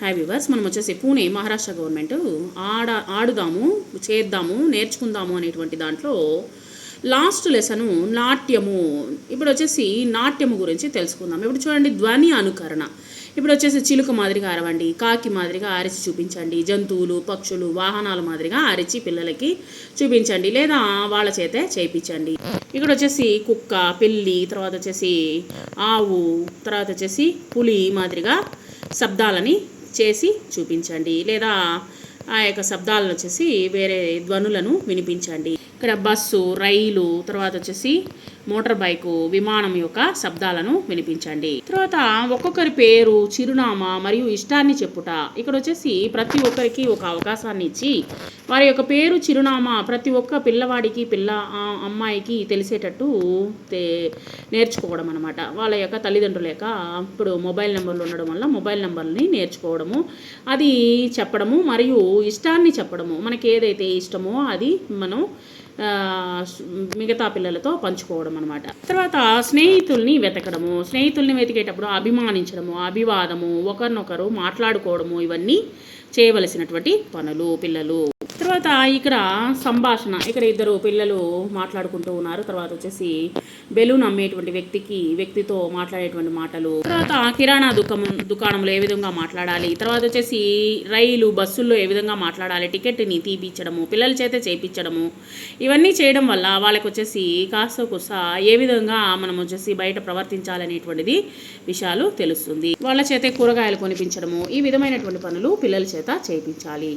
Hi viewers మనం వచ్చేసి Pune Maharashtra government ఆడ ఆడుదాము చేద్దాము నేర్చుకుందాము అనేటువంటి దాంట్లో లాస్ట్ లెసను నాట్యము. ఇప్పుడు వచ్చేసి నాట్యము గురించి తెలుసుకుందాం. ఇప్పుడు చూడండి ధ్వని అనుకరణ. ఇప్పుడు వచ్చేసి చిలుక మాదిరిగా అరవండి కాకి మాదిరిగా అరిచి చూపించండి జంతువులు పక్షులు వాహనాల మాదిరిగా అరిచి పిల్లలకి చూపించండి లేదా వాళ్ళ చేతే చేయించండి. ఇక్కడ వచ్చేసి కుక్క పిల్లి తర్వాత వచ్చేసి ఆవు తర్వాత వచ్చేసి పులి మాదిరిగా శబ్దాలని చేసి చూపించండి లేదా ఆ యొక్క శబ్దాలను వచ్చేసి వేరే ధ్వనులను వినిపించండి. ఇక్కడ బస్సు రైలు తర్వాత వచ్చేసి మోటార్ బైకు విమానం యొక్క శబ్దాలను వినిపించండి. తర్వాత ఒక్కొక్కరి పేరు చిరునామా మరియు ఇష్టాన్ని చెప్పుట. ఇక్కడ వచ్చేసి ప్రతి ఒక్కరికి ఒక అవకాశాన్ని ఇచ్చి వారి యొక్క పేరు చిరునామా ప్రతి ఒక్క పిల్లవాడికి పిల్ల అమ్మాయికి తెలిసేటట్టు నేర్చుకోవడం అనమాట వాళ్ళ యొక్క తల్లిదండ్రుల యొక్క ఇప్పుడు మొబైల్ నెంబర్లు ఉండడం వల్ల మొబైల్ నెంబర్ని నేర్చుకోవడము అది చెప్పడము మరియు ఇష్టాన్ని చెప్పడము. మనకి ఏదైతే ఇష్టమో అది మనం మిగతా పిల్లలతో పంచుకోవడం అనమాట తర్వాత స్నేహితుల్ని వెతకడము స్నేహితుల్ని వెతికేటప్పుడు అభిమానించడము అభివాదము ఒకరినొకరు మాట్లాడుకోవడము ఇవన్నీ చేయవలసినటువంటి పనులు పిల్లలు. తర్వాత ఇక్కడ సంభాషణ. ఇక్కడ ఇద్దరు పిల్లలు మాట్లాడుకుంటూ ఉన్నారు. తర్వాత వచ్చేసి బెలూన్ అమ్మేటువంటి వ్యక్తికి వ్యక్తితో మాట్లాడేటువంటి మాటలు. తర్వాత కిరాణా దుకాణం దుకాణంలో ఏ విధంగా మాట్లాడాలి? తర్వాత వచ్చేసి రైలు బస్సుల్లో ఏ విధంగా మాట్లాడాలి? టికెట్ని తీపిచ్చడము పిల్లల చేత చేయించడము ఇవన్నీ చేయడం వల్ల వాళ్ళకి వచ్చేసి కాస్త కుస ఏ విధంగా మనం వచ్చేసి బయట ప్రవర్తించాలనేటువంటిది విషయాలు తెలుస్తుంది. వాళ్ళ చేత కూరగాయలు కొనిపించడము ఈ విధమైనటువంటి పనులు పిల్లల చేత చేయించాలి.